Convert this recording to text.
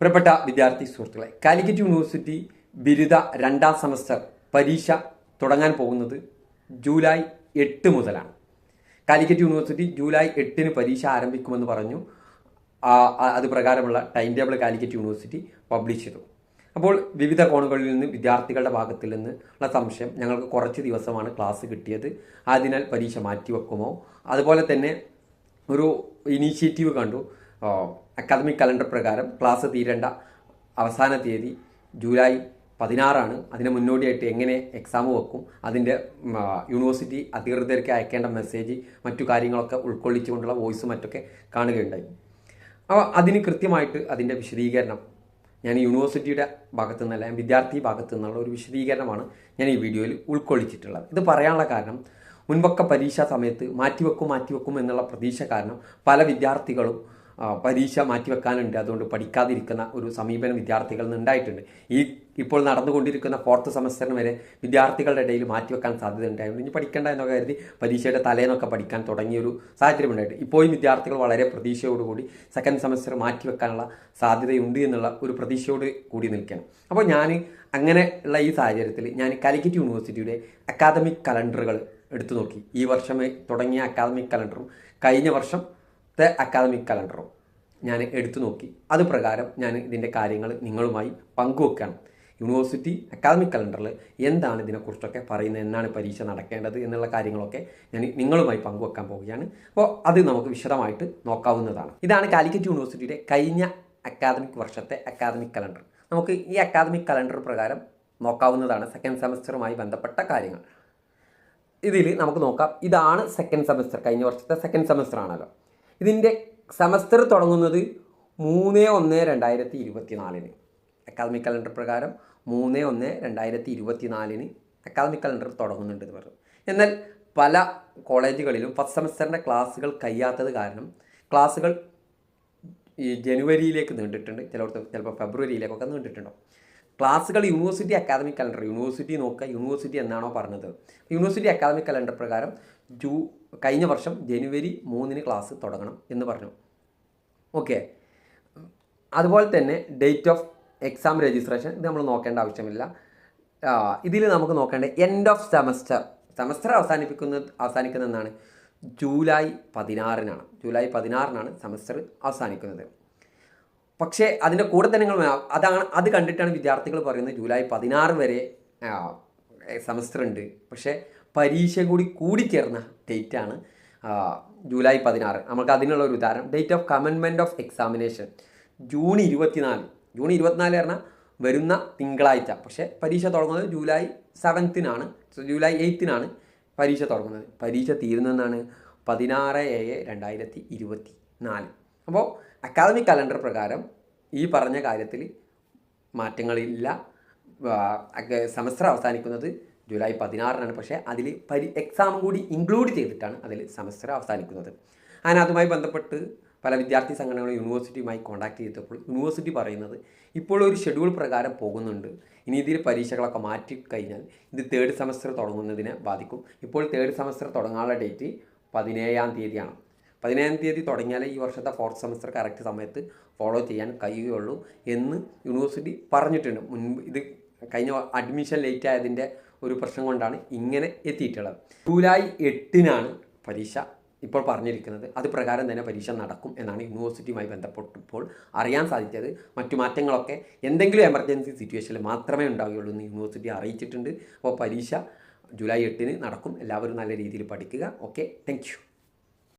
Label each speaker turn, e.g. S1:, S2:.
S1: പ്രിയപ്പെട്ട വിദ്യാർത്ഥി സുഹൃത്തുക്കളെ കാലിക്കറ്റ് യൂണിവേഴ്സിറ്റി ബിരുദ രണ്ടാം സെമസ്റ്റർ പരീക്ഷ തുടങ്ങാൻ പോകുന്നത് ജൂലൈ എട്ട് മുതലാണ്. കാലിക്കറ്റ് യൂണിവേഴ്സിറ്റി ജൂലൈ എട്ടിന് പരീക്ഷ ആരംഭിക്കുമെന്ന് പറഞ്ഞു. അത് പ്രകാരമുള്ള time table Calicut university publish ചെയ്തു. അപ്പോൾ വിവിധ കോണുകളിൽ നിന്ന് വിദ്യാർത്ഥികളുടെ ഭാഗത്തിൽ നിന്ന് ഉള്ള സംശയം ഞങ്ങൾക്ക് കുറച്ച് ദിവസമാണ് ക്ലാസ് കിട്ടിയത്. അതിനാൽ പരീക്ഷ മാറ്റിവെക്കുമോ? അതുപോലെ തന്നെ ഒരു ഇനീഷ്യേറ്റീവ് കണ്ടു. അക്കാദമിക് കലണ്ടർ പ്രകാരം ക്ലാസ് തീരേണ്ട അവസാന തീയതി ജൂലൈ പതിനാറാണ്. അതിന് മുന്നോടിയായിട്ട് എങ്ങനെ എക്സാം വെക്കും അതിന്റെ യൂണിവേഴ്സിറ്റി അധികൃതർക്ക് അയക്കേണ്ട മെസ്സേജ് മറ്റു കാര്യങ്ങളൊക്കെ ഉൾക്കൊള്ളിച്ചുകൊണ്ടുള്ള വോയിസ് മറ്റൊക്കെ കാണുകയുണ്ടായി. അപ്പോൾ അതിന് കൃത്യമായിട്ട് അതിന്റെ വിശദീകരണം ഞാൻ യൂണിവേഴ്സിറ്റിയുടെ ഭാഗത്തു നിന്നല്ല ഞാൻ വിദ്യാർത്ഥി ഭാഗത്തു നിന്നുള്ള ഒരു വിശദീകരണമാണ് ഞാൻ ഈ വീഡിയോയിൽ ഉൾക്കൊള്ളിച്ചിട്ടുള്ളത്. ഇത് പറയാനുള്ള കാരണം മുൻപൊക്കെ പരീക്ഷാ സമയത്ത് മാറ്റിവെക്കും മാറ്റിവെക്കും എന്നുള്ള പ്രതീക്ഷ കാരണം പല വിദ്യാർത്ഥികളും പരീക്ഷ മാറ്റിവെക്കാനുണ്ട് അതുകൊണ്ട് പഠിക്കാതിരിക്കുന്ന ഒരു സമീപനം വിദ്യാർത്ഥികളിൽ നിന്നുണ്ടായിട്ടുണ്ട് ഈ ഇപ്പോൾ നടന്നുകൊണ്ടിരിക്കുന്ന ഫോർത്ത് സെമസ്റ്ററിന് വരെ വിദ്യാർത്ഥികളുടെ ഇടയിൽ മാറ്റിവെക്കാൻ സാധ്യത ഉണ്ടായിരുന്നു. ഇനി പഠിക്കേണ്ട എന്നൊക്കെ കരുതി പരീക്ഷയുടെ തലേന്നൊക്കെ പഠിക്കാൻ തുടങ്ങിയൊരു സാഹചര്യം ഉണ്ടായിട്ട്. ഇപ്പോഴും വിദ്യാർത്ഥികൾ വളരെ പ്രതീക്ഷയോടുകൂടി സെക്കൻഡ് സെമസ്റ്റർ മാറ്റിവെക്കാനുള്ള സാധ്യതയുണ്ട് എന്നുള്ള ഒരു പ്രതീക്ഷയോട് കൂടി നിൽക്കുകയാണ്. അപ്പോൾ ഞാൻ അങ്ങനെ ഉള്ള ഈ സാഹചര്യത്തിൽ ഞാൻ കാലിക്കറ്റ് യൂണിവേഴ്സിറ്റിയുടെ അക്കാദമിക് കലണ്ടറുകൾ എടുത്തു നോക്കി. ഈ വർഷം തുടങ്ങിയ അക്കാദമിക് കലണ്ടറും കഴിഞ്ഞ വർഷത്തെ അക്കാദമിക് കലണ്ടറും ഞാൻ എടുത്തു നോക്കി. അത് പ്രകാരം ഞാൻ ഇതിന്റെ കാര്യങ്ങൾ നിങ്ങളുമായി പങ്കുവെക്കണം. യൂണിവേഴ്സിറ്റി അക്കാദമിക് കലണ്ടറിൽ എന്താണ് ഇതിനെക്കുറിച്ചൊക്കെ പറയുന്നത്? എന്നാണ് പരീക്ഷ നടക്കേണ്ടത്? എന്നുള്ള കാര്യങ്ങളൊക്കെ ഞാൻ നിങ്ങളുമായി പങ്കുവെക്കാൻ പോവുകയാണ്. അപ്പോൾ അത് നമുക്ക് വിശദമായിട്ട് നോക്കാവുന്നതാണ്. ഇതാണ് കാലിക്കറ്റ് യൂണിവേഴ്സിറ്റിയുടെ കഴിഞ്ഞ അക്കാദമിക് വർഷത്തെ അക്കാദമിക് കലണ്ടർ നമുക്ക് ഈ അക്കാദമിക് കലണ്ടർ പ്രകാരം നോക്കാവുന്നതാണ് സെക്കൻഡ് സെമസ്റ്ററുമായി ബന്ധപ്പെട്ട കാര്യങ്ങൾ. ഇതിൽ നമുക്ക് നോക്കാം. ഇതാണ് സെക്കൻഡ് സെമസ്റ്റർ കഴിഞ്ഞ വർഷത്തെ സെക്കൻഡ് സെമസ്റ്റർ ആണല്ലോ. ഇതിന്റെ സെമസ്റ്റർ തുടങ്ങുന്നത് മൂന്ന് ഒന്ന് രണ്ടായിരത്തി ഇരുപത്തി നാലിന് അക്കാദമിക് കലണ്ടർ പ്രകാരം മൂന്ന് ഒന്ന് രണ്ടായിരത്തി ഇരുപത്തി നാലിന് അക്കാദമിക് കലണ്ടർ തുടങ്ങുന്നുണ്ട് എന്ന് പറഞ്ഞു. എന്നാൽ പല കോളേജുകളിലും ഫസ്റ്റ് സെമസ്റ്ററിന്റെ ക്ലാസ്സുകൾ കഴിയാത്തത് കാരണം ക്ലാസ്സുകൾ ഈ ജനുവരിയിലേക്ക് നീണ്ടിട്ടുണ്ട്. ചിലയിടത്ത് ചിലപ്പോൾ ഫെബ്രുവരിയിലേക്കൊക്കെ നീണ്ടിട്ടുണ്ടോ ക്ലാസ്സുകൾ യൂണിവേഴ്സിറ്റി അക്കാദമിക് കലണ്ടർ യൂണിവേഴ്സിറ്റി നോക്കുക യൂണിവേഴ്സിറ്റി എന്നാണോ പറഞ്ഞത്. യൂണിവേഴ്സിറ്റി അക്കാദമിക് കലണ്ടർ പ്രകാരം ജൂ കഴിഞ്ഞ വർഷം ജനുവരി മൂന്നിന് ക്ലാസ് തുടങ്ങണം എന്ന് പറഞ്ഞു. ഓക്കെ. അതുപോലെ തന്നെ ഡേറ്റ് ഓഫ് എക്സാം രജിസ്ട്രേഷൻ ഇത് നമ്മൾ നോക്കേണ്ട ആവശ്യമില്ല. ഇതിൽ നമുക്ക് നോക്കേണ്ട എൻഡ് ഓഫ് സെമസ്റ്റർ സെമസ്റ്റർ അവസാനിപ്പിക്കുന്ന അവസാനിക്കുന്ന എന്നാണ് ജൂലൈ പതിനാറിനാണ്. ജൂലൈ പതിനാറിനാണ് സെമസ്റ്റർ അവസാനിക്കുന്നത്. പക്ഷേ അതിന്റെ കൂടെ തന്നെ നിങ്ങൾ അതാണ് അത് കണ്ടിട്ടാണ് വിദ്യാർത്ഥികൾ പറയുന്നത് ജൂലൈ പതിനാറ് വരെ സെമസ്റ്റർ ഉണ്ട്. പക്ഷേ പരീക്ഷ കൂടി കൂടിച്ചേർന്ന ഡേറ്റാണ് ജൂലൈ പതിനാറ്. നമുക്ക് അതിനുള്ള ഒരു ഉദാഹരണം. ഡേറ്റ് ഓഫ് കമൻമെന്റ് ഓഫ് എക്സാമിനേഷൻ ജൂൺ ഇരുപത്തിനാല്. ജൂൺ ഇരുപത്തിനാല് പറഞ്ഞാൽ വരുന്ന തിങ്കളാഴ്ച. പക്ഷേ പരീക്ഷ തുടങ്ങുന്നത് ജൂലൈ സെവൻത്തിനാണ് ജൂലൈ എയ്ത്തിനാണ് പരീക്ഷ തുടങ്ങുന്നത്. പരീക്ഷ തീരുന്നതെന്നാണ് പതിനാറ് ഏഴ് രണ്ടായിരത്തി ഇരുപത്തി നാല് അപ്പോൾ അക്കാദമിക് കലണ്ടർ പ്രകാരം ഈ പറഞ്ഞ കാര്യത്തിൽ മാറ്റങ്ങളില്ല. സെമസ്റ്റർ അവസാനിക്കുന്നത് ജൂലൈ പതിനാറിനാണ്. പക്ഷേ അതിൽ പരി എക്സാം കൂടി ഇൻക്ലൂഡ് ചെയ്തിട്ടാണ് അതിൽ സെമസ്റ്റർ അവസാനിക്കുന്നത്. അങ്ങനെ അതുമായി ബന്ധപ്പെട്ട് പല വിദ്യാർത്ഥി സംഘടനകളും യൂണിവേഴ്സിറ്റിയുമായി കോൺടാക്ട് ചെയ്തപ്പോൾ യൂണിവേഴ്സിറ്റി പറയുന്നത് ഇപ്പോൾ ഒരു ഷെഡ്യൂൾ പ്രകാരം പോകുന്നുണ്ട്. ഇനി ഇതിൽ പരീക്ഷകളൊക്കെ മാറ്റി കഴിഞ്ഞാൽ ഇത് തേർഡ് സെമസ്റ്റർ തുടങ്ങുന്നതിനെ ബാധിക്കും. ഇപ്പോൾ തേർഡ് സെമസ്റ്റർ തുടങ്ങാനുള്ള ഡേറ്റ് പതിനേഴാം തീയതിയാണ്. പതിനേഴാം തീയതി തുടങ്ങിയാലേ ഈ വർഷത്തെ ഫോർത്ത് സെമസ്റ്റർ കറക്റ്റ് സമയത്ത് ഫോളോ ചെയ്യാൻ കഴിയുകയുള്ളൂ എന്ന് യൂണിവേഴ്സിറ്റി പറഞ്ഞിട്ടുണ്ട്. മുൻപ് ഇത് കഴിഞ്ഞ അഡ്മിഷൻ ലേറ്റ് ആയതിന്റെ ഒരു പ്രശ്നം കൊണ്ടാണ് ഇങ്ങനെ എത്തിയിട്ടുള്ളത്. ജൂലൈ എട്ടിനാണ് പരീക്ഷ ഇപ്പോൾ പറഞ്ഞിരിക്കുന്നത്. അത് പ്രകാരം തന്നെ പരീക്ഷ നടക്കും എന്നാണ് യൂണിവേഴ്സിറ്റിയുമായി ബന്ധപ്പെട്ടപ്പോൾ അറിയാൻ സാധിച്ചത്. മറ്റു മാറ്റങ്ങളൊക്കെ എന്തെങ്കിലും എമർജൻസി സിറ്റുവേഷനിൽ മാത്രമേ ഉണ്ടാവുകയുള്ളൂ എന്ന് യൂണിവേഴ്സിറ്റി അറിയിച്ചിട്ടുണ്ട്. അപ്പോൾ പരീക്ഷ ജൂലൈ എട്ടിന് നടക്കും. എല്ലാവരും നല്ല രീതിയിൽ പഠിക്കുക. Okay thank